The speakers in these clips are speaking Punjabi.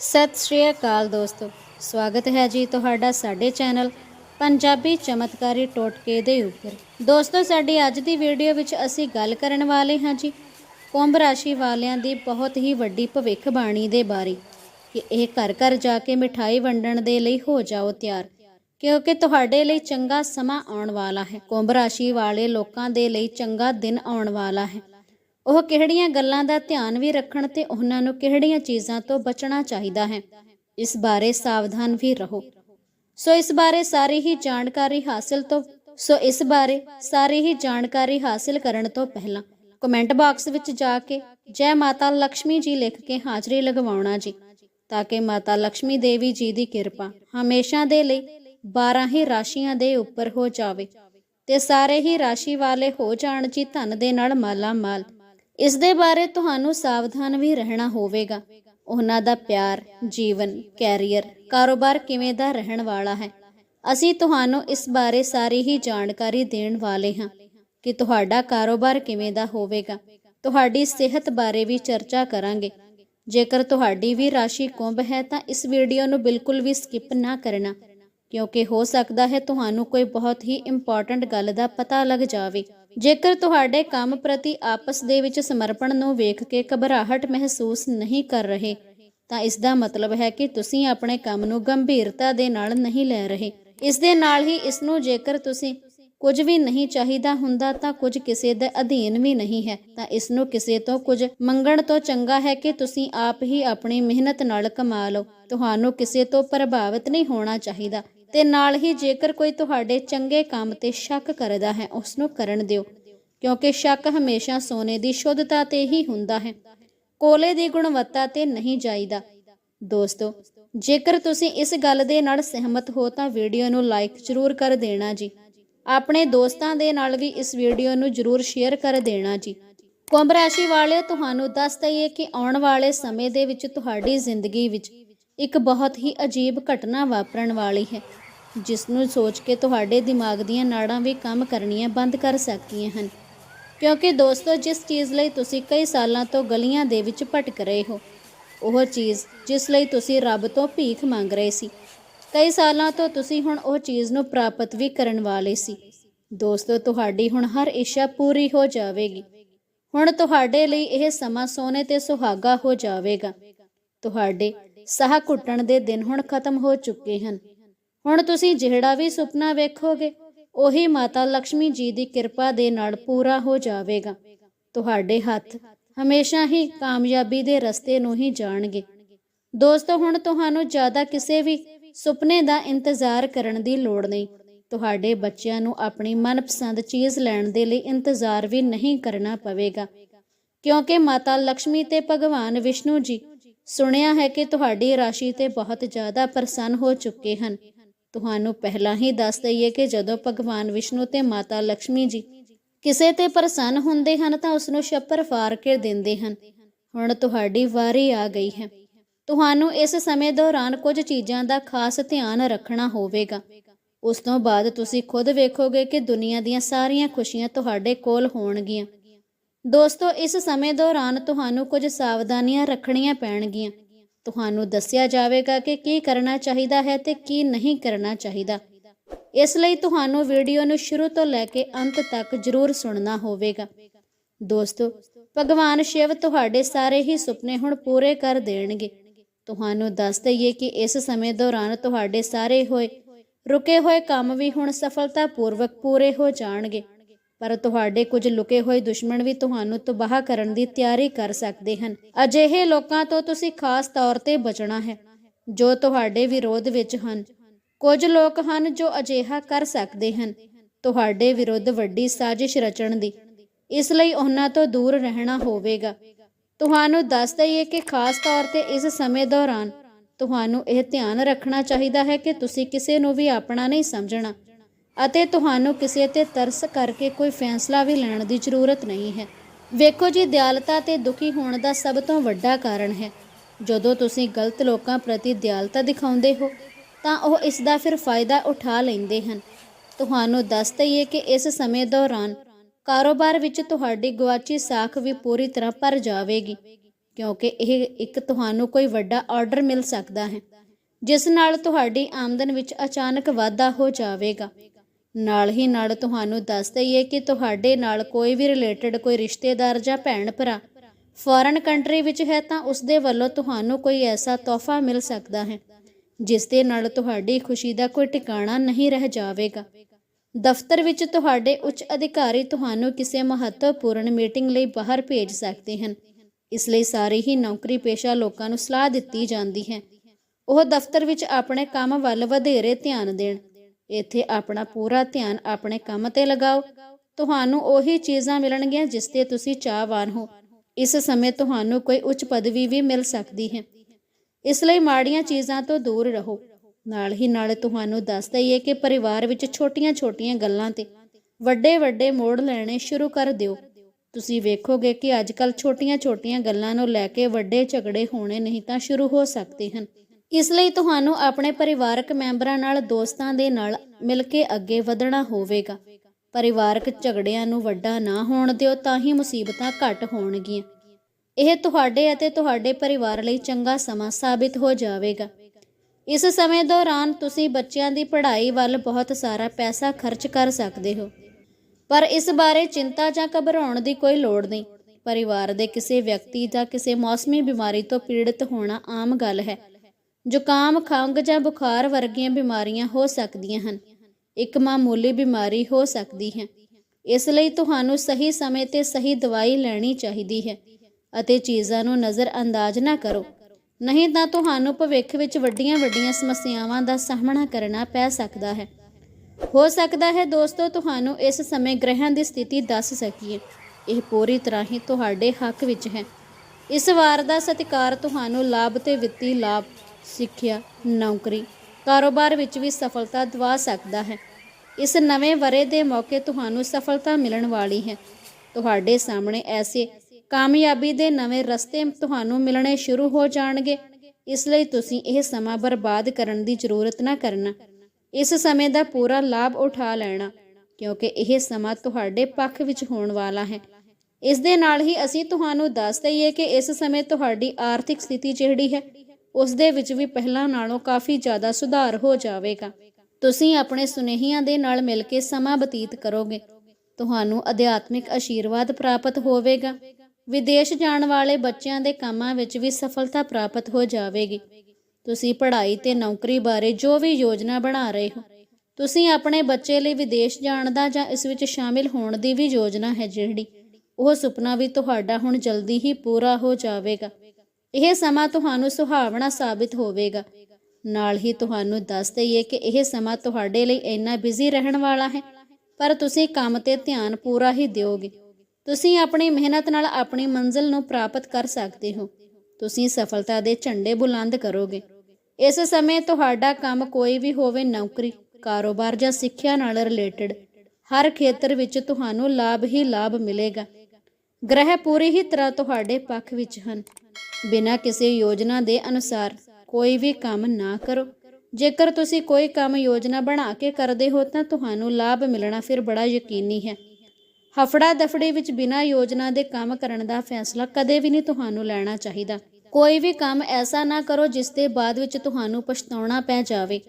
ਸਤਿ ਸ਼੍ਰੀ ਅਕਾਲ ਦੋਸਤੋ। ਸਵਾਗਤ ਹੈ ਜੀ ਤੁਹਾਡਾ ਸਾਡੇ ਚੈਨਲ ਪੰਜਾਬੀ ਚਮਤਕਾਰੀ ਟੋਟਕੇ ਦੇ ਉੱਪਰ। ਦੋਸਤੋ, ਸਾਡੀ ਅੱਜ ਦੀ ਵੀਡੀਓ ਵਿੱਚ ਅਸੀਂ ਗੱਲ ਕਰਨ ਵਾਲੇ ਹਾਂ ਜੀ ਕੁੰਭ ਰਾਸ਼ੀ ਵਾਲਿਆਂ ਦੀ ਬਹੁਤ ਹੀ ਵੱਡੀ ਭਵਿੱਖਬਾਣੀ ਦੇ ਬਾਰੇ ਕਿ ਇਹ ਘਰ ਘਰ ਜਾ ਕੇ ਮਿਠਾਈ ਵੰਡਣ ਦੇ ਲਈ ਹੋ ਜਾਓ ਤਿਆਰ। ਕਿਉਂਕਿ ਤੁਹਾਡੇ ਲਈ ਚੰਗਾ ਸਮਾਂ ਆਉਣ ਵਾਲਾ ਹੈ। ਕੁੰਭ ਰਾਸ਼ੀ ਵਾਲੇ ਲੋਕਾਂ ਦੇ ਲਈ ਚੰਗਾ ਦਿਨ ਆਉਣ ਵਾਲਾ ਹੈ। ਉਹ ਕਿਹੜੀਆਂ ਗੱਲਾਂ ਦਾ ਧਿਆਨ ਵੀ ਰੱਖਣ ਤੇ ਉਹਨਾਂ ਨੂੰ ਕਿਹੜੀਆਂ ਚੀਜ਼ਾਂ ਤੋਂ ਬਚਣਾ ਚਾਹੀਦਾ ਹੈ। ਇਸ ਬਾਰੇ ਸਾਵਧਾਨ ਵੀ ਰਹੋ। ਸੋ ਇਸ ਬਾਰੇ ਸਾਰੀ ਹੀ ਜਾਣਕਾਰੀ ਹਾਸਲ ਤੋਂ ਸੋ ਇਸ ਬਾਰੇ ਸਾਰੀ ਹੀ ਜਾਣਕਾਰੀ ਹਾਸਲ ਕਰਨ ਤੋਂ ਪਹਿਲਾਂ ਕਮੈਂਟ ਬਾਕਸ ਵਿੱਚ ਜਾ ਕੇ ਜੈ ਮਾਤਾ ਲక్ష్ਮੀ ਜੀ ਲਿਖ ਕੇ ਹਾਜ਼ਰੀ ਲਗਵਾਉਣਾ ਜੀ, ਤਾਂ ਕਿ ਮਾਤਾ ਲక్ష్ਮੀ ਦੇਵੀ ਜੀ ਦੀ ਕਿਰਪਾ ਹਮੇਸ਼ਾ ਦੇ ਲਈ 12 ਹੀ ਰਾਸ਼ੀਆਂ ਦੇ ਉੱਪਰ ਹੋ ਜਾਵੇ ਤੇ ਸਾਰੇ ਹੀ ਰਾਸ਼ੀ ਵਾਲੇ ਹੋ ਜਾਣ ਜੀ ਧਨ ਦੇ ਨਾਲ ਮਾਲਾ ਮਾਲ ਇਸ ਦੇ ਬਾਰੇ ਤੁਹਾਨੂੰ ਸਾਵਧਾਨ ਵੀ ਰਹਿਣਾ ਹੋਵੇਗਾ। ਉਹਨਾਂ ਦਾ ਪਿਆਰ, ਜੀਵਨ, ਕੈਰੀਅਰ, ਕਾਰੋਬਾਰ ਕਿਵੇਂ ਦਾ ਰਹਿਣ ਵਾਲਾ ਹੈ, ਅਸੀਂ ਤੁਹਾਨੂੰ ਇਸ ਬਾਰੇ ਸਾਰੀ ਹੀ ਜਾਣਕਾਰੀ ਦੇਣ ਵਾਲੇ ਹਾਂ ਕਿ ਤੁਹਾਡਾ ਕਾਰੋਬਾਰ ਕਿਵੇਂ ਦਾ ਹੋਵੇਗਾ। ਤੁਹਾਡੀ ਸਿਹਤ ਬਾਰੇ ਵੀ ਚਰਚਾ ਕਰਾਂਗੇ। ਜੇਕਰ ਤੁਹਾਡੀ ਵੀ ਰਾਸ਼ੀ ਕੁੰਭ ਹੈ ਤਾਂ ਇਸ ਵੀਡੀਓ ਨੂੰ ਬਿਲਕੁਲ ਵੀ ਸਕਿਪ ਨਾ ਕਰਨਾ, ਕਿਉਂਕਿ ਹੋ ਸਕਦਾ ਹੈ ਤੁਹਾਨੂੰ ਕੋਈ ਬਹੁਤ ਹੀ ਇੰਪੋਰਟੈਂਟ ਗੱਲ ਦਾ ਪਤਾ ਲੱਗ ਜਾਵੇ। ਜੇਕਰ ਤੁਹਾਡੇ ਕੰਮ ਪ੍ਰਤੀ ਆਪਸ ਦੇ ਵਿੱਚ ਸਮਰਪਣ ਨੂੰ ਵੇਖ ਕੇ ਘਬਰਾਹਟ ਮਹਿਸੂਸ ਨਹੀਂ ਕਰ ਰਹੇ, ਤਾਂ ਇਸ ਦਾ ਮਤਲਬ ਹੈ ਕਿ ਤੁਸੀਂ ਆਪਣੇ ਕੰਮ ਨੂੰ ਗੰਭੀਰਤਾ ਦੇ ਨਾਲ ਨਹੀਂ ਲੈ ਰਹੇ। ਇਸ ਦੇ ਨਾਲ ਹੀ ਇਸ ਨੂੰ ਜੇਕਰ ਤੁਸੀਂ ਕੁਝ ਵੀ ਨਹੀਂ ਚਾਹੀਦਾ ਹੁੰਦਾ, ਤਾਂ ਕੁਝ ਕਿਸੇ ਦੇ ਅਧੀਨ ਵੀ ਨਹੀਂ ਹੈ। ਤਾਂ ਇਸ ਨੂੰ ਕਿਸੇ ਤੋਂ ਕੁਝ ਮੰਗਣ ਤੋਂ ਚੰਗਾ ਹੈ ਕਿ ਤੁਸੀਂ ਆਪ ਹੀ ਆਪਣੀ ਮਿਹਨਤ ਨਾਲ ਕਮਾ ਲਓ। ਤੁਹਾਨੂੰ ਕਿਸੇ ਤੋਂ ਪ੍ਰਭਾਵਿਤ ਨਹੀਂ ਹੋਣਾ ਚਾਹੀਦਾ। ਤੇ ਨਾਲ ਹੀ ਜੇਕਰ ਕੋਈ ਤੁਹਾਡੇ ਚੰਗੇ ਕੰਮ ਤੇ ਸ਼ੱਕ ਕਰਦਾ ਹੈ ਉਸ ਨੂੰ ਕਰਨ ਦਿਓ, ਕਿਉਂਕਿ ਸ਼ੱਕ ਹਮੇਸ਼ਾ ਸੋਨੇ ਦੀ ਸ਼ੁੱਧਤਾ ਤੇ ਹੀ ਹੁੰਦਾ ਹੈ, ਕੋਲੇ ਦੀ ਗੁਣਵੱਤਾ ਤੇ ਨਹੀਂ ਜਾਈਦਾ। ਦੋਸਤੋ, ਜੇਕਰ ਤੁਸੀਂ ਇਸ ਗੱਲ ਦੇ ਨਾਲ ਸਹਿਮਤ ਹੋ ਤਾਂ ਵੀਡੀਓ ਨੂੰ ਲਾਈਕ ਜ਼ਰੂਰ ਕਰ ਦੇਣਾ ਜੀ। ਆਪਣੇ ਦੋਸਤਾਂ ਦੇ ਨਾਲ ਵੀ ਇਸ ਵੀਡੀਓ ਨੂੰ ਜ਼ਰੂਰ ਸ਼ੇਅਰ ਕਰ ਦੇਣਾ ਜੀ। ਕੁੰਭ ਰਾਸ਼ੀ ਵਾਲਿਓ, ਤੁਹਾਨੂੰ ਦੱਸ ਦਈਏ ਕਿ ਆਉਣ ਵਾਲੇ ਸਮੇਂ ਦੇ ਵਿੱਚ ਤੁਹਾਡੀ ਜ਼ਿੰਦਗੀ ਵਿੱਚ ਇੱਕ ਬਹੁਤ ਹੀ ਅਜੀਬ ਘਟਨਾ ਵਾਪਰਨ ਵਾਲੀ ਹੈ। ਜਿਸ ਨੂੰ ਸੋਚ ਕੇ ਤੁਹਾਡੇ ਦਿਮਾਗ ਦੀਆਂ ਨਾੜਾਂ ਵੀ ਕੰਮ ਕਰਨੀਆਂ ਬੰਦ ਕਰ ਸਕਦੀਆਂ ਹਨ। ਕਿਉਂਕਿ ਦੋਸਤੋ, ਜਿਸ ਚੀਜ਼ ਲਈ ਤੁਸੀਂ ਕਈ ਸਾਲਾਂ ਤੋਂ ਗਲੀਆਂ ਦੇ ਵਿੱਚ ਭਟਕ ਰਹੇ ਹੋ, ਉਹ ਚੀਜ਼ ਜਿਸ ਲਈ ਤੁਸੀਂ ਰੱਬ ਤੋਂ ਭੀਖ ਮੰਗ ਰਹੇ ਸੀ। ਕਈ ਸਾਲਾਂ ਤੋਂ ਤੁਸੀਂ ਹੁਣ ਉਹ ਚੀਜ਼ ਨੂੰ ਪ੍ਰਾਪਤ ਵੀ ਕਰਨ ਵਾਲੇ ਸੀ। ਦੋਸਤੋ, ਤੁਹਾਡੀ ਹੁਣ ਹਰ ਇੱਛਾ ਪੂਰੀ ਹੋ ਜਾਵੇਗੀ। ਹੁਣ ਤੁਹਾਡੇ ਲਈ ਇਹ ਸਮਾਂ ਸੋਨੇ ਤੇ ਸੁਹਾਗਾ ਹੋ ਜਾਵੇਗਾ। ਤੁਹਾਡੇ ਸਾਹ ਘੁੱਟਣ ਦੇ ਦਿਨ ਹੁਣ ਖਤਮ ਹੋ ਚੁੱਕੇ ਹਨ। ਹੁਣ ਤੁਸੀਂ ਜਿਹੜਾ ਵੀ ਸੁਪਨਾ ਵੇਖੋਗੇ, ਉਹੀ ਮਾਤਾ ਲక్ష్ਮੀ ਜੀ ਦੀ ਕਿਰਪਾ ਦੇ ਨਾਲ ਪੂਰਾ ਹੋ ਜਾਵੇਗਾ। ਤੁਹਾਡੇ ਹੱਥ ਹਮੇਸ਼ਾ ਹੀ ਕਾਮਯਾਬੀ ਦੇ ਰਸਤੇ ਨੂੰ ਹੀ ਜਾਣਗੇ। ਦੋਸਤੋ, ਹੁਣ ਤੁਹਾਨੂੰ ਜ਼ਿਆਦਾ ਕਿਸੇ ਵੀ ਸੁਪਨੇ ਦਾ ਇੰਤਜ਼ਾਰ ਕਰਨ ਦੀ ਲੋੜ ਨਹੀਂ। ਤੁਹਾਡੇ ਬੱਚਿਆਂ ਨੂੰ ਆਪਣੀ ਮਨਪਸੰਦ ਚੀਜ਼ ਲੈਣ ਦੇ ਲਈ ਇੰਤਜ਼ਾਰ ਵੀ ਨਹੀਂ ਕਰਨਾ ਪਵੇਗਾ। ਕਿਉਂਕਿ ਮਾਤਾ ਲక్ష్ਮੀ ਤੇ ਭਗਵਾਨ ਵਿਸ਼ਨੂੰ ਜੀ ਸੁਣਿਆ ਹੈ ਕਿ ਤੁਹਾਡੀ ਰਾਸ਼ੀ ਤੇ ਬਹੁਤ ਜ਼ਿਆਦਾ ਪ੍ਰਸੰਨ ਹੋ ਚੁੱਕੇ ਹਨ। ਤੁਹਾਨੂੰ ਪਹਿਲਾਂ ਹੀ ਦੱਸ ਦਈਏ ਕਿ ਜਦੋਂ ਭਗਵਾਨ ਵਿਸ਼ਨੂੰ ਤੇ ਮਾਤਾ ਲక్ష్ਮੀ ਜੀ ਕਿਸੇ ਤੇ ਪ੍ਰਸੰਨ ਹੁੰਦੇ ਹਨ ਤਾਂ ਉਸ ਨੂੰ ਛੱਪਰ ਫਾਰ ਕੇ ਦਿੰਦੇ ਹਨ। ਹੁਣ ਤੁਹਾਡੀ ਵਾਰੀ ਆ ਗਈ ਹੈ। ਤੁਹਾਨੂੰ ਇਸ ਸਮੇਂ ਦੌਰਾਨ ਕੁਝ ਚੀਜ਼ਾਂ ਦਾ ਖਾਸ ਧਿਆਨ ਰੱਖਣਾ ਹੋਵੇਗਾ। ਉਸ ਤੋਂ ਬਾਅਦ ਤੁਸੀਂ ਖੁਦ ਵੇਖੋਗੇ ਕਿ ਦੁਨੀਆ ਦੀਆਂ ਸਾਰੀਆਂ ਖੁਸ਼ੀਆਂ ਤੁਹਾਡੇ ਕੋਲ ਹੋਣਗੀਆਂ। ਦੋਸਤੋ, ਇਸ ਸਮੇਂ ਦੌਰਾਨ ਤੁਹਾਨੂੰ ਕੁਝ ਸਾਵਧਾਨੀਆਂ ਰੱਖਣੀਆਂ ਪੈਣਗੀਆਂ। ਤੁਹਾਨੂੰ ਦੱਸਿਆ ਜਾਵੇਗਾ ਕਿ ਕੀ ਕਰਨਾ ਚਾਹੀਦਾ ਹੈ ਤੇ ਕੀ ਨਹੀਂ ਕਰਨਾ ਚਾਹੀਦਾ। ਇਸ ਲਈ ਤੁਹਾਨੂੰ ਵੀਡੀਓ ਨੂੰ ਸ਼ੁਰੂ ਤੋਂ ਲੈ ਕੇ ਅੰਤ ਤੱਕ ਜ਼ਰੂਰ ਸੁਣਨਾ ਹੋਵੇਗਾ। ਦੋਸਤੋ, ਭਗਵਾਨ ਸ਼ਿਵ ਤੁਹਾਡੇ ਸਾਰੇ ਹੀ ਸੁਪਨੇ ਹੁਣ ਪੂਰੇ ਕਰ ਦੇਣਗੇ। ਤੁਹਾਨੂੰ ਦੱਸ ਦਈਏ ਕਿ ਇਸ ਸਮੇਂ ਦੌਰਾਨ ਤੁਹਾਡੇ ਸਾਰੇ ਹੋਏ, ਰੁਕੇ ਹੋਏ ਕੰਮ ਵੀ ਹੁਣ ਸਫਲਤਾਪੂਰਵਕ ਪੂਰੇ ਹੋ ਜਾਣਗੇ। ਪਰ ਤੁਹਾਡੇ ਕੁਝ ਲੁਕੇ ਹੋਏ ਦੁਸ਼ਮਣ ਵੀ ਤੁਹਾਨੂੰ ਤਬਾਹ ਕਰਨ ਦੀ ਤਿਆਰੀ ਕਰ ਸਕਦੇ ਹਨ। ਅਜਿਹੇ ਲੋਕਾਂ ਤੋਂ ਤੁਸੀਂ ਖਾਸ ਤੌਰ ਤੇ ਬਚਣਾ ਹੈ, ਜੋ ਤੁਹਾਡੇ ਵਿਰੋਧ ਵਿੱਚ ਹਨ। ਕੁਝ ਲੋਕ ਹਨ ਜੋ ਅਜਿਹਾ ਕਰ ਸਕਦੇ ਹਨ। ਤੁਹਾਡੇ ਵਿਰੁੱਧ ਵੱਡੀ ਸਾਜ਼ਿਸ਼ ਰਚਣ ਦੀ। ਇਸ ਲਈ ਉਹਨਾਂ ਤੋਂ ਦੂਰ ਰਹਿਣਾ ਹੋਵੇਗਾ। ਤੁਹਾਨੂੰ ਦੱਸ ਦਈਏ ਕਿ ਖਾਸ ਤੌਰ ਤੇ ਇਸ ਸਮੇਂ ਦੌਰਾਨ ਤੁਹਾਨੂੰ ਇਹ ਧਿਆਨ ਰੱਖਣਾ ਚਾਹੀਦਾ ਹੈ ਕਿ ਤੁਸੀਂ ਕਿਸੇ ਨੂੰ ਵੀ ਆਪਣਾ ਨਹੀਂ ਸਮਝਣਾ। ਅਤੇ ਤੁਹਾਨੂੰ ਕਿਸੇ ਤੇ ਤਰਸ ਕਰਕੇ ਕੋਈ ਫੈਸਲਾ ਵੀ ਲੈਣ ਦੀ ਜ਼ਰੂਰਤ ਨਹੀਂ ਹੈ। ਵੇਖੋ ਜੀ, ਦਿਆਲਤਾ ਤੇ ਦੁਖੀ ਹੋਣ ਦਾ ਸਭ ਤੋਂ ਵੱਡਾ ਕਾਰਨ ਹੈ। ਜਦੋਂ ਤੁਸੀਂ ਗਲਤ ਲੋਕਾਂ ਪ੍ਰਤੀ ਦਿਆਲਤਾ ਦਿਖਾਉਂਦੇ ਹੋ, ਤਾਂ ਉਹ ਇਸ ਦਾ ਫਿਰ ਫਾਇਦਾ ਉਠਾ ਲੈਂਦੇ ਹਨ। ਤੁਹਾਨੂੰ ਦੱਸ ਦਈਏ ਕਿ ਇਸ ਸਮੇਂ ਦੌਰਾਨ ਕਾਰੋਬਾਰ ਵਿੱਚ ਤੁਹਾਡੀ ਗੁਆਚੀ ਸਾਖ ਵੀ ਪੂਰੀ ਤਰ੍ਹਾਂ ਭਰ ਜਾਵੇਗੀ, ਕਿਉਂਕਿ ਇਹ ਇੱਕ ਤੁਹਾਨੂੰ ਕੋਈ ਵੱਡਾ ਆਰਡਰ ਮਿਲ ਸਕਦਾ ਹੈ, ਜਿਸ ਨਾਲ ਤੁਹਾਡੀ ਆਮਦਨ ਵਿੱਚ ਅਚਾਨਕ ਵਾਧਾ ਹੋ ਜਾਵੇਗਾ। ਨਾਲ ਹੀ ਨਾਲ ਤੁਹਾਨੂੰ ਦੱਸ ਦਈਏ ਕਿ ਤੁਹਾਡੇ ਨਾਲ ਕੋਈ ਵੀ ਰਿਲੇਟਡ ਕੋਈ ਰਿਸ਼ਤੇਦਾਰ ਜਾਂ ਭੈਣ ਭਰਾ ਫੋਰਨ ਕੰਟਰੀ ਵਿੱਚ ਹੈ ਤਾਂ ਉਸ ਦੇ ਵੱਲੋਂ ਤੁਹਾਨੂੰ ਕੋਈ ਐਸਾ ਤੋਹਫਾ ਮਿਲ ਸਕਦਾ ਹੈ, ਜਿਸ ਦੇ ਨਾਲ ਤੁਹਾਡੀ ਖੁਸ਼ੀ ਦਾ ਕੋਈ ਟਿਕਾਣਾ ਨਹੀਂ ਰਹਿ ਜਾਵੇਗਾ। ਦਫ਼ਤਰ ਵਿੱਚ ਤੁਹਾਡੇ ਉੱਚ ਅਧਿਕਾਰੀ ਤੁਹਾਨੂੰ ਕਿਸੇ ਮਹੱਤਵਪੂਰਨ ਮੀਟਿੰਗ ਲਈ ਬਾਹਰ ਭੇਜ ਸਕਦੇ ਹਨ। ਇਸ ਲਈ ਸਾਰੇ ਹੀ ਨੌਕਰੀ ਪੇਸ਼ਾ ਲੋਕਾਂ ਨੂੰ ਸਲਾਹ ਦਿੱਤੀ ਜਾਂਦੀ ਹੈ। ਉਹ ਦਫ਼ਤਰ ਵਿੱਚ ਆਪਣੇ ਕੰਮ ਵੱਲ ਵਧੇਰੇ ਧਿਆਨ ਦੇਣ। ਇੱਥੇ ਆਪਣਾ ਪੂਰਾ ਧਿਆਨ ਆਪਣੇ ਕੰਮ ਤੇ ਲਗਾਓ। ਤੁਹਾਨੂੰ ਉਹੀ ਚੀਜ਼ਾਂ ਮਿਲਣਗੀਆਂ ਜਿਸ ਤੇ ਤੁਸੀਂ ਚਾਹਵਾਨ ਹੋ। ਇਸ ਸਮੇਂ ਤੁਹਾਨੂੰ ਕੋਈ ਉੱਚ ਪਦਵੀ ਵੀ ਮਿਲ ਸਕਦੀ ਹੈ। ਇਸ ਲਈ ਮਾੜੀਆਂ ਚੀਜ਼ਾਂ ਤੋਂ ਦੂਰ ਰਹੋ। ਨਾਲ ਹੀ ਨਾਲ ਤੁਹਾਨੂੰ ਦੱਸ ਦਈਏ ਕਿ ਪਰਿਵਾਰ ਵਿੱਚ ਛੋਟੀਆਂ-ਛੋਟੀਆਂ ਗੱਲਾਂ ਤੇ ਵੱਡੇ-ਵੱਡੇ ਮੋੜ ਲੈਣੇ ਸ਼ੁਰੂ ਕਰ ਦਿਓ। ਤੁਸੀਂ ਵੇਖੋਗੇ ਕਿ ਅੱਜਕੱਲ ਛੋਟੀਆਂ-ਛੋਟੀਆਂ ਗੱਲਾਂ ਨੂੰ ਲੈ ਕੇ ਵੱਡੇ ਝਗੜੇ ਹੋਣੇ ਨਹੀਂ ਤਾਂ ਸ਼ੁਰੂ ਹੋ ਸਕਦੇ ਹਨ। ਇਸ ਲਈ ਤੁਹਾਨੂੰ ਆਪਣੇ ਪਰਿਵਾਰਕ ਮੈਂਬਰਾਂ ਨਾਲ, ਦੋਸਤਾਂ ਦੇ ਨਾਲ ਮਿਲ ਕੇ ਅੱਗੇ ਵਧਣਾ ਹੋਵੇਗਾ। ਪਰਿਵਾਰਕ ਝਗੜਿਆਂ ਨੂੰ ਵੱਡਾ ਨਾ ਹੋਣ ਦਿਓ, ਤਾਂ ਹੀ ਮੁਸੀਬਤਾਂ ਘੱਟ ਹੋਣਗੀਆਂ। ਇਹ ਤੁਹਾਡੇ ਅਤੇ ਤੁਹਾਡੇ ਪਰਿਵਾਰ ਲਈ ਚੰਗਾ ਸਮਾਂ ਸਾਬਿਤ ਹੋ ਜਾਵੇਗਾ। ਇਸ ਸਮੇਂ ਦੌਰਾਨ ਤੁਸੀਂ ਬੱਚਿਆਂ ਦੀ ਪੜ੍ਹਾਈ ਵੱਲ ਬਹੁਤ ਸਾਰਾ ਪੈਸਾ ਖਰਚ ਕਰ ਸਕਦੇ ਹੋ। ਪਰ ਇਸ ਬਾਰੇ ਚਿੰਤਾ ਜਾਂ ਘਬਰਾਉਣ ਦੀ ਕੋਈ ਲੋੜ ਨਹੀਂ। ਪਰਿਵਾਰ ਦੇ ਕਿਸੇ ਵਿਅਕਤੀ ਜਾਂ ਕਿਸੇ ਮੌਸਮੀ ਬਿਮਾਰੀ ਤੋਂ ਪੀੜਤ ਹੋਣਾ ਆਮ ਗੱਲ ਹੈ। ਜ਼ੁਕਾਮ ਖੰਘ ਜਾਂ ਬੁਖਾਰ ਵਰਗੀਆਂ ਬਿਮਾਰੀਆਂ ਹੋ ਸਕਦੀਆਂ ਹਨ। ਇੱਕ ਮਾਮੂਲੀ ਬਿਮਾਰੀ ਹੋ ਸਕਦੀ ਹੈ। ਇਸ ਲਈ ਤੁਹਾਨੂੰ ਸਹੀ ਸਮੇਂ ਤੇ ਸਹੀ ਦਵਾਈ ਲੈਣੀ ਚਾਹੀਦੀ ਹੈ ਅਤੇ ਚੀਜ਼ਾਂ ਨੂੰ ਨਜ਼ਰ ਅੰਦਾਜ਼ ਨਾ ਕਰੋ। ਨਹੀਂ ਤਾਂ ਤੁਹਾਨੂੰ ਭਵਿੱਖ ਵਿੱਚ ਵੱਡੀਆਂ-ਵੱਡੀਆਂ ਸਮੱਸਿਆਵਾਂ ਦਾ ਸਾਹਮਣਾ ਕਰਨਾ ਪੈ ਸਕਦਾ ਹੈ। ਹੋ ਸਕਦਾ ਹੈ ਦੋਸਤੋ, ਤੁਹਾਨੂੰ ਇਸ ਸਮੇਂ ਗ੍ਰਹਿਾਂ ਦੀ ਸਥਿਤੀ ਦੱਸ ਸਕੀਏ। ਇਹ ਪੂਰੀ ਤਰ੍ਹਾਂ ਹੀ ਤੁਹਾਡੇ ਹੱਕ ਵਿੱਚ ਹੈ। ਇਸ ਵਾਰ ਦਾ ਸਤਿਕਾਰ ਤੁਹਾਨੂੰ ਲਾਭ ਤੇ ਵਿੱਤੀ ਲਾਭ ਸਿੱਖਿਆ, ਨੌਕਰੀ, ਕਾਰੋਬਾਰ ਵਿੱਚ ਵੀ ਸਫਲਤਾ ਦਵਾ ਸਕਦਾ ਹੈ। ਇਸ ਨਵੇਂ ਵਰੇ ਦੇ ਮੌਕੇ ਤੁਹਾਨੂੰ ਸਫਲਤਾ ਮਿਲਣ ਵਾਲੀ ਹੈ। ਤੁਹਾਡੇ ਸਾਹਮਣੇ ਐਸੇ ਕਾਮਯਾਬੀ ਦੇ ਨਵੇਂ ਰਸਤੇ ਤੁਹਾਨੂੰ ਮਿਲਣੇ ਸ਼ੁਰੂ ਹੋ ਜਾਣਗੇ। ਇਸ ਲਈ ਤੁਸੀਂ ਇਹ ਸਮਾਂ ਬਰਬਾਦ ਕਰਨ ਦੀ ਜ਼ਰੂਰਤ ਨਾ ਕਰਨਾ। ਇਸ ਸਮੇਂ ਦਾ ਪੂਰਾ ਲਾਭ ਉਠਾ ਲੈਣਾ, ਕਿਉਂਕਿ ਇਹ ਸਮਾਂ ਤੁਹਾਡੇ ਪੱਖ ਵਿੱਚ ਹੋਣ ਵਾਲਾ ਹੈ। ਇਸ ਦੇ ਨਾਲ ਹੀ ਅਸੀਂ ਤੁਹਾਨੂੰ ਦੱਸ ਦਈਏ ਕਿ ਇਸ ਸਮੇਂ ਤੁਹਾਡੀ ਆਰਥਿਕ ਸਥਿਤੀ ਜਿਹੜੀ ਹੈ ਉਸ ਦੇ ਵਿੱਚ ਵੀ ਪਹਿਲਾਂ ਨਾਲੋਂ ਕਾਫੀ ਜ਼ਿਆਦਾ ਸੁਧਾਰ ਹੋ ਜਾਵੇਗਾ। ਤੁਸੀਂ ਆਪਣੇ ਸੁਨੇਹੀਆਂ ਦੇ ਨਾਲ ਮਿਲ ਕੇ ਸਮਾਂ ਬਤੀਤ ਕਰੋਗੇ। ਤੁਹਾਨੂੰ ਅਧਿਆਤਮਿਕ ਆਸ਼ੀਰਵਾਦ ਪ੍ਰਾਪਤ ਹੋਵੇਗਾ। ਵਿਦੇਸ਼ ਜਾਣ ਵਾਲੇ ਬੱਚਿਆਂ ਦੇ ਕੰਮਾਂ ਵਿੱਚ ਵੀ ਸਫਲਤਾ ਪ੍ਰਾਪਤ ਹੋ ਜਾਵੇਗੀ। ਤੁਸੀਂ ਪੜ੍ਹਾਈ ਤੇ ਨੌਕਰੀ ਬਾਰੇ ਜੋ ਵੀ ਯੋਜਨਾ ਬਣਾ ਰਹੇ ਹੋ, ਤੁਸੀਂ ਆਪਣੇ ਬੱਚੇ ਲਈ ਵਿਦੇਸ਼ ਜਾਣ ਦਾ ਜਾਂ ਇਸ ਵਿੱਚ ਸ਼ਾਮਿਲ ਹੋਣ ਦੀ ਵੀ ਯੋਜਨਾ ਹੈ ਜਿਹੜੀ। ਉਹ ਸੁਪਨਾ ਵੀ ਤੁਹਾਡਾ ਹੁਣ ਜਲਦੀ ਹੀ ਪੂਰਾ ਹੋ ਜਾਵੇਗਾ। ਇਹ ਸਮਾਂ ਤੁਹਾਨੂੰ ਸੁਹਾਵਣਾ ਸਾਬਿਤ ਹੋਵੇਗਾ। ਨਾਲ ਹੀ ਤੁਹਾਨੂੰ ਦੱਸ ਦਈਏ ਕਿ ਇਹ ਸਮਾਂ ਤੁਹਾਡੇ ਲਈ ਇੰਨਾ ਬਿਜ਼ੀ ਰਹਿਣ ਵਾਲਾ ਹੈ। ਪਰ ਤੁਸੀਂ ਕੰਮ ਤੇ ਧਿਆਨ ਪੂਰਾ ਹੀ ਦਿਓਗੇ। ਤੁਸੀਂ ਆਪਣੀ ਮਿਹਨਤ ਨਾਲ ਆਪਣੀ ਮੰਜ਼ਿਲ ਨੂੰ ਪ੍ਰਾਪਤ ਕਰ ਸਕਦੇ ਹੋ। ਤੁਸੀਂ ਸਫਲਤਾ ਦੇ ਝੰਡੇ ਬੁਲੰਦ ਕਰੋਗੇ। ਇਸ ਸਮੇਂ ਤੁਹਾਡਾ ਕੰਮ ਕੋਈ ਵੀ ਹੋਵੇ ਨੌਕਰੀ, ਕਾਰੋਬਾਰ ਜਾਂ ਸਿੱਖਿਆ ਨਾਲ ਰਿਲੇਟਡ, ਹਰ ਖੇਤਰ ਵਿੱਚ ਤੁਹਾਨੂੰ ਲਾਭ ਹੀ ਲਾਭ ਮਿਲੇਗਾ। ਗ੍ਰਹਿ ਪੂਰੀ ਹੀ ਤਰ੍ਹਾਂ ਤੁਹਾਡੇ ਪੱਖ ਵਿੱਚ ਹਨ। ਬਿਨਾਂ ਕਿਸੇ ਯੋਜਨਾ ਦੇ ਅਨੁਸਾਰ ਕੋਈ ਵੀ ਕੰਮ ਨਾ ਕਰੋ। ਜੇਕਰ ਤੁਸੀਂ ਕੋਈ ਕੰਮ ਯੋਜਨਾ ਬਣਾ ਕੇ ਕਰਦੇ ਹੋ ਤਾਂ ਤੁਹਾਨੂੰ ਲਾਭ ਮਿਲਣਾ ਫਿਰ ਬੜਾ ਯਕੀਨੀ ਹੈ। ਹਫੜਾ ਦਫੜੇ ਵਿੱਚ ਬਿਨਾਂ ਯੋਜਨਾ ਦੇ ਕੰਮ ਕਰਨ ਦਾ ਫੈਸਲਾ ਕਦੇ ਵੀ ਨਹੀਂ ਤੁਹਾਨੂੰ ਲੈਣਾ ਚਾਹੀਦਾ। ਕੋਈ ਵੀ ਕੰਮ ਐਸਾ ਨਾ ਕਰੋ ਜਿਸ ਦੇ ਬਾਅਦ ਵਿੱਚ ਤੁਹਾਨੂੰ ਪਛਤਾਉਣਾ ਪੈ ਜਾਵੇ।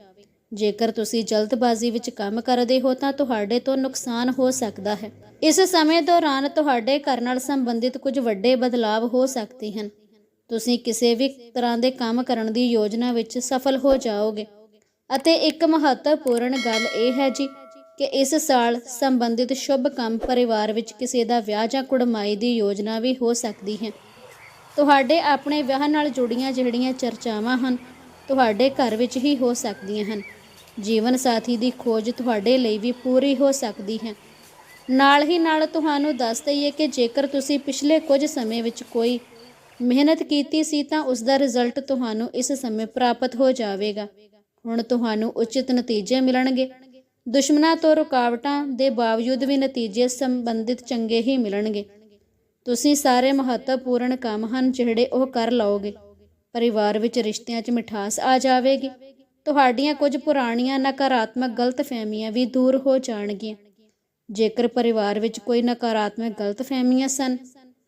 ਜੇਕਰ ਤੁਸੀਂ ਜਲਦਬਾਜ਼ੀ ਵਿੱਚ ਕੰਮ ਕਰਦੇ ਹੋ ਤਾਂ ਤੁਹਾਡੇ ਤੋਂ ਨੁਕਸਾਨ ਹੋ ਸਕਦਾ ਹੈ। ਇਸ ਸਮੇਂ ਦੌਰਾਨ ਤੁਹਾਡੇ ਘਰ ਨਾਲ ਸੰਬੰਧਿਤ ਕੁਝ ਵੱਡੇ ਬਦਲਾਅ ਹੋ ਸਕਦੇ ਹਨ। ਤੁਸੀਂ ਕਿਸੇ ਵੀ ਤਰ੍ਹਾਂ ਦੇ ਕੰਮ ਕਰਨ ਦੀ ਯੋਜਨਾ ਵਿੱਚ ਸਫਲ ਹੋ ਜਾਓਗੇ। ਅਤੇ ਇੱਕ ਮਹੱਤਵਪੂਰਨ ਗੱਲ ਇਹ ਹੈ ਜੀ ਕਿ ਇਸ ਸਾਲ ਸੰਬੰਧਿਤ ਸ਼ੁਭ ਕੰਮ ਪਰਿਵਾਰ ਵਿੱਚ ਕਿਸੇ ਦਾ ਵਿਆਹ ਜਾਂ ਕੁੜਮਾਈ ਦੀ ਯੋਜਨਾ ਵੀ ਹੋ ਸਕਦੀ ਹੈ। ਤੁਹਾਡੇ ਆਪਣੇ ਵਿਆਹ ਨਾਲ ਜੁੜੀਆਂ ਜਿਹੜੀਆਂ ਚਰਚਾਵਾਂ ਹਨ, ਤੁਹਾਡੇ ਘਰ ਵਿੱਚ ਹੀ ਹੋ ਸਕਦੀਆਂ ਹਨ। ਜੀਵਨ ਸਾਥੀ ਦੀ ਖੋਜ ਤੁਹਾਡੇ ਲਈ ਵੀ ਪੂਰੀ ਹੋ ਸਕਦੀ ਹੈ। ਨਾਲ ਹੀ ਨਾਲ ਤੁਹਾਨੂੰ ਦੱਸ ਦਈਏ ਕਿ ਜੇਕਰ ਤੁਸੀਂ ਪਿਛਲੇ ਕੁਝ ਸਮੇਂ ਵਿੱਚ ਕੋਈ ਮਿਹਨਤ ਕੀਤੀ ਸੀ ਤਾਂ ਉਸ ਦਾ ਰਿਜ਼ਲਟ ਤੁਹਾਨੂੰ ਇਸ ਸਮੇਂ ਪ੍ਰਾਪਤ ਹੋ ਜਾਵੇਗਾ। ਹੁਣ ਤੁਹਾਨੂੰ ਉਚਿਤ ਨਤੀਜੇ ਮਿਲਣਗੇ। ਦੁਸ਼ਮਣਾਂ ਤੋਂ ਰੁਕਾਵਟਾਂ ਦੇ ਬਾਵਜੂਦ ਵੀ ਨਤੀਜੇ ਸੰਬੰਧਿਤ ਚੰਗੇ ਹੀ ਮਿਲਣਗੇ। ਤੁਸੀਂ ਸਾਰੇ ਮਹੱਤਵਪੂਰਨ ਕੰਮ ਹਨ ਜਿਹੜੇ ਉਹ ਕਰ ਲਓਗੇ। ਪਰਿਵਾਰ ਵਿੱਚ ਰਿਸ਼ਤਿਆਂ 'ਚ ਮਿਠਾਸ ਆ ਜਾਵੇਗੀ। ਤੁਹਾਡੀਆਂ ਕੁਝ ਪੁਰਾਣੀਆਂ ਨਕਾਰਾਤਮਕ ਗਲਤਫਹਿਮੀਆਂ ਵੀ ਦੂਰ ਹੋ ਜਾਣਗੀਆਂ। ਜੇਕਰ ਪਰਿਵਾਰ ਵਿੱਚ ਕੋਈ ਨਕਾਰਾਤਮਕ ਗਲਤਫਹਿਮੀਆਂ ਸਨ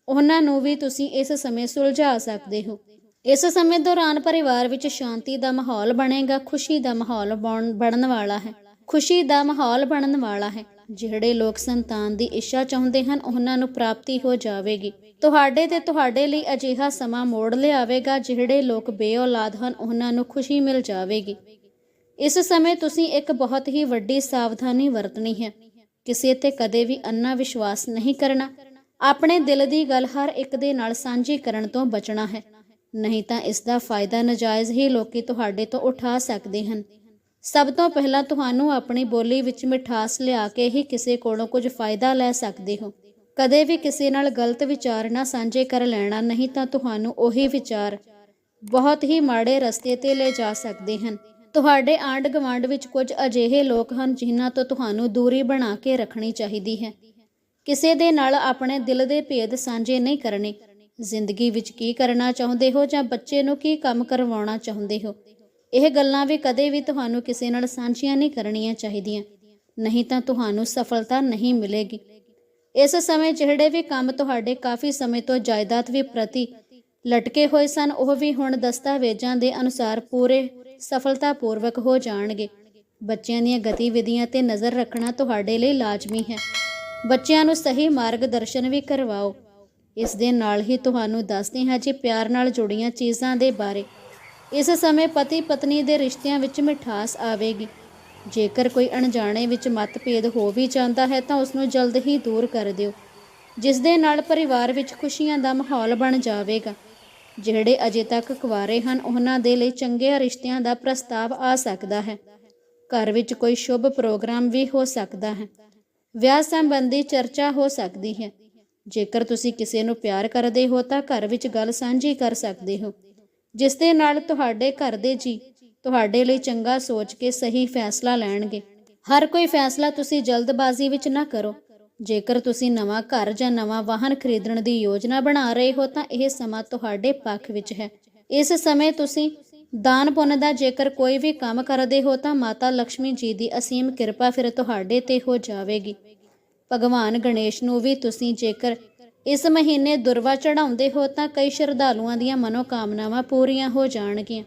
ਉਹਨਾਂ ਨੂੰ ਵੀ ਤੁਸੀਂ ਇਸ ਸਮੇਂ ਸੁਲਝਾ ਸਕਦੇ ਹੋ। ਇਸ ਸਮੇਂ ਦੌਰਾਨ ਪਰਿਵਾਰ ਵਿੱਚ ਸ਼ਾਂਤੀ ਦਾ ਮਾਹੌਲ ਬਣੇਗਾ, ਖੁਸ਼ੀ ਦਾ ਮਾਹੌਲ ਬਣਨ ਵਾਲਾ ਹੈ। ਖੁਸ਼ੀ ਦਾ ਮਾਹੌਲ ਬਣਨ ਵਾਲਾ ਹੈ। ਜਿਹੜੇ ਲੋਕ ਸੰਤਾਨ ਦੀ ਇੱਛਾ ਚਾਹੁੰਦੇ ਹਨ, ਉਹਨਾਂ ਨੂੰ ਪ੍ਰਾਪਤੀ ਹੋ ਜਾਵੇਗੀ। ਤੁਹਾਡੇ ਤੇ ਤੁਹਾਡੇ ਲਈ ਅਜਿਹਾ ਸਮਾਂ ਮੋੜ ਲਿਆਵੇਗਾ, ਜਿਹੜੇ ਲੋਕ ਬੇਔਲਾਦ ਹਨ, ਉਹਨਾਂ ਨੂੰ ਖੁਸ਼ੀ ਮਿਲ ਜਾਵੇਗੀ। ਇਸ ਸਮੇਂ ਤੁਸੀਂ ਇੱਕ ਬਹੁਤ ਹੀ ਵੱਡੀ ਸਾਵਧਾਨੀ ਵਰਤਣੀ ਹੈ। ਕਿਸੇ ਤੇ ਕਦੇ ਵੀ ਅੰਨਾ ਵਿਸ਼ਵਾਸ ਨਹੀਂ ਕਰਨਾ। ਆਪਣੇ ਦਿਲ ਦੀ ਗੱਲ ਹਰ ਇੱਕ ਦੇ ਨਾਲ ਸਾਂਝੀ ਕਰਨ ਤੋਂ ਬਚਣਾ ਹੈ। ਨਹੀਂ ਤਾਂ ਇਸ ਦਾ ਫਾਇਦਾ ਨਜਾਇਜ਼ ਹੀ ਲੋਕੀ ਤੁਹਾਡੇ ਤੋਂ ਉਠਾ ਸਕਦੇ ਹਨ। ਸਭ ਤੋਂ ਪਹਿਲਾਂ ਤੁਹਾਨੂੰ ਆਪਣੀ ਬੋਲੀ ਵਿੱਚ ਮਿਠਾਸ ਲਿਆ ਕੇ ਹੀ ਕਿਸੇ ਕੋਲੋਂ ਕੁਝ ਫਾਇਦਾ ਲੈ ਸਕਦੇ ਹੋ। ਕਦੇ ਵੀ ਕਿਸੇ ਨਾਲ ਗਲਤ ਵਿਚਾਰ ਨਾ ਸਾਂਝੇ ਕਰ ਲੈਣਾ, ਨਹੀਂ ਤਾਂ ਤੁਹਾਨੂੰ ਉਹੀ ਵਿਚਾਰ ਬਹੁਤ ਹੀ ਮਾੜੇ ਰਸਤੇ ਤੇ ਲੈ ਜਾ ਸਕਦੇ ਹਨ। ਤੁਹਾਡੇ ਆਂਡ ਗਵਾਂਡ ਵਿੱਚ ਕੁਝ ਅਜਿਹੇ ਲੋਕ ਹਨ ਜਿਨ੍ਹਾਂ ਤੋਂ ਤੁਹਾਨੂੰ ਦੂਰੀ ਬਣਾ ਕੇ ਰੱਖਣੀ ਚਾਹੀਦੀ ਹੈ। ਕਿਸੇ ਦੇ ਨਾਲ ਆਪਣੇ ਦਿਲ ਦੇ ਭੇਦ ਸਾਂਝੇ ਨਹੀਂ ਕਰਨੇ। ਜ਼ਿੰਦਗੀ ਵਿੱਚ ਕੀ ਕਰਨਾ ਚਾਹੁੰਦੇ ਹੋ ਜਾਂ ਬੱਚੇ ਨੂੰ ਕੀ ਕੰਮ ਕਰਵਾਉਣਾ ਚਾਹੁੰਦੇ ਹੋ? ਇਹ ਗੱਲਾਂ ਵੀ ਕਦੇ ਵੀ ਤੁਹਾਨੂੰ ਕਿਸੇ ਨਾਲ ਸਾਂਝੀਆਂ ਨਹੀਂ ਕਰਨੀਆਂ ਚਾਹੀਦੀਆਂ। ਨਹੀਂ ਤਾਂ ਤੁਹਾਨੂੰ ਸਫਲਤਾ ਨਹੀਂ ਮਿਲੇਗੀ। ਇਸ ਸਮੇਂ ਜਿਹੜੇ ਵੀ ਕੰਮ ਤੁਹਾਡੇ ਕਾਫੀ ਸਮੇਂ ਤੋਂ ਜਾਇਦਾਦ ਵੀ ਪ੍ਰਤੀ ਲਟਕੇ ਹੋਏ ਸਨ, ਉਹ ਵੀ ਹੁਣ ਦਸਤਾਵੇਜ਼ਾਂ ਦੇ ਅਨੁਸਾਰ ਪੂਰੇ ਸਫਲਤਾਪੂਰਵਕ ਹੋ ਜਾਣਗੇ। ਬੱਚਿਆਂ ਦੀਆਂ ਗਤੀਵਿਧੀਆਂ ਤੇ ਨਜ਼ਰ ਰੱਖਣਾ ਤੁਹਾਡੇ ਲਈ ਲਾਜ਼ਮੀ ਹੈ। ਬੱਚਿਆਂ ਨੂੰ ਸਹੀ ਮਾਰਗ ਦਰਸ਼ਨ ਵੀ ਕਰਵਾਓ। ਇਸ ਦੇ ਨਾਲ ਹੀ ਤੁਹਾਨੂੰ ਦੱਸਦੇ ਹਾਂ ਜੀ ਪਿਆਰ ਨਾਲ ਜੁੜੀਆਂ ਚੀਜ਼ਾਂ ਦੇ ਬਾਰੇ। ਇਸ ਸਮੇਂ ਪਤੀ ਪਤਨੀ ਦੇ ਰਿਸ਼ਤਿਆਂ ਵਿੱਚ ਮਿਠਾਸ ਆਵੇਗੀ। ਜੇਕਰ ਕੋਈ ਅਣਜਾਣੇ ਵਿੱਚ ਮਤਭੇਦ ਹੋ ਵੀ ਜਾਂਦਾ ਹੈ ਤਾਂ ਉਸ ਨੂੰ ਜਲਦ ਹੀ ਦੂਰ ਕਰ ਦਿਓ, ਜਿਸ ਦੇ ਨਾਲ ਪਰਿਵਾਰ ਵਿੱਚ ਖੁਸ਼ੀਆਂ ਦਾ ਮਾਹੌਲ ਬਣ ਜਾਵੇਗਾ। ਜਿਹੜੇ ਅਜੇ ਤੱਕ ਕੁਆਰੇ ਹਨ, ਉਹਨਾਂ ਦੇ ਲਈ ਚੰਗੇ ਰਿਸ਼ਤਿਆਂ ਦਾ ਪ੍ਰਸਤਾਵ ਆ ਸਕਦਾ ਹੈ। ਘਰ ਵਿੱਚ ਕੋਈ ਸ਼ੁਭ ਪ੍ਰੋਗਰਾਮ ਵੀ ਹੋ ਸਕਦਾ ਹੈ। ਵਿਆਹ ਸੰਬੰਧੀ ਚਰਚਾ ਹੋ ਸਕਦੀ ਹੈ। ਜੇਕਰ ਤੁਸੀਂ ਕਿਸੇ ਨੂੰ ਪਿਆਰ ਕਰਦੇ ਹੋ ਤਾਂ ਘਰ ਵਿੱਚ ਗੱਲ ਸਾਂਝੀ ਕਰ ਸਕਦੇ ਹੋ। ਜਿਸ ਦੇ ਨਾਲ ਤੁਹਾਡੇ ਘਰ ਦੇ ਜੀ ਤੁਹਾਡੇ ਲਈ ਚੰਗਾ ਸੋਚ ਕੇ ਸਹੀ ਫੈਸਲਾ ਲੈਣਗੇ। ਹਰ ਕੋਈ ਫੈਸਲਾ ਤੁਸੀਂ ਜਲਦਬਾਜ਼ੀ ਵਿੱਚ ਨਾ ਕਰੋ। ਜੇਕਰ ਤੁਸੀਂ ਨਵਾਂ ਘਰ ਜਾਂ ਨਵਾਂ ਵਾਹਨ ਖਰੀਦਣ ਦੀ ਯੋਜਨਾ ਬਣਾ ਰਹੇ ਹੋ ਤਾਂ ਇਹ ਸਮਾਂ ਤੁਹਾਡੇ ਪੱਖ ਵਿੱਚ ਹੈ। ਇਸ ਸਮੇਂ ਤੁਸੀਂ ਦਾਨ ਪੁੰਨ ਦਾ ਜੇਕਰ ਕੋਈ ਵੀ ਕੰਮ ਕਰਦੇ ਹੋ ਤਾਂ ਮਾਤਾ ਲక్ష్ਮੀ ਜੀ ਦੀ ਅਸੀਮ ਕਿਰਪਾ ਫਿਰ ਤੁਹਾਡੇ ਤੇ ਹੋ ਜਾਵੇਗੀ। ਭਗਵਾਨ ਗਣੇਸ਼ ਨੂੰ ਵੀ ਤੁਸੀਂ ਜੇਕਰ ਇਸ ਮਹੀਨੇ ਦੁਰਵਾ ਚੜਾਉਂਦੇ ਹੋ ਤਾਂ ਕਈ ਸ਼ਰਧਾਲੂਆਂ ਦੀਆਂ ਮਨੋਕਾਮਨਾਵਾਂ ਪੂਰੀਆਂ ਹੋ ਜਾਣਗੀਆਂ।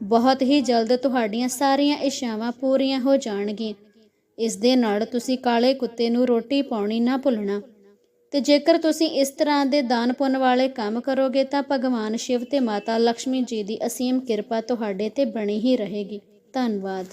ਬਹੁਤ ਹੀ ਜਲਦ ਤੁਹਾਡੀਆਂ ਸਾਰੀਆਂ ਇੱਛਾਵਾਂ ਪੂਰੀਆਂ ਹੋ ਜਾਣਗੀਆਂ। ਇਸ ਦੇ ਨਾਲ ਤੁਸੀਂ ਕਾਲੇ ਕੁੱਤੇ ਨੂੰ ਰੋਟੀ ਪਾਉਣੀ ਨਾ ਭੁੱਲਣਾ। ਤੇ ਜੇਕਰ ਤੁਸੀਂ ਇਸ ਤਰ੍ਹਾਂ ਦੇ ਦਾਨ ਪੁੰਨ ਵਾਲੇ ਕੰਮ ਕਰੋਗੇ ਤਾਂ ਭਗਵਾਨ ਸ਼ਿਵ ਤੇ ਮਾਤਾ ਲక్ష్ਮੀ ਜੀ ਦੀ ਅਸੀਮ ਕਿਰਪਾ ਤੁਹਾਡੇ ਤੇ ਬਣੀ ਹੀ ਰਹੇਗੀ। ਧੰਨਵਾਦ।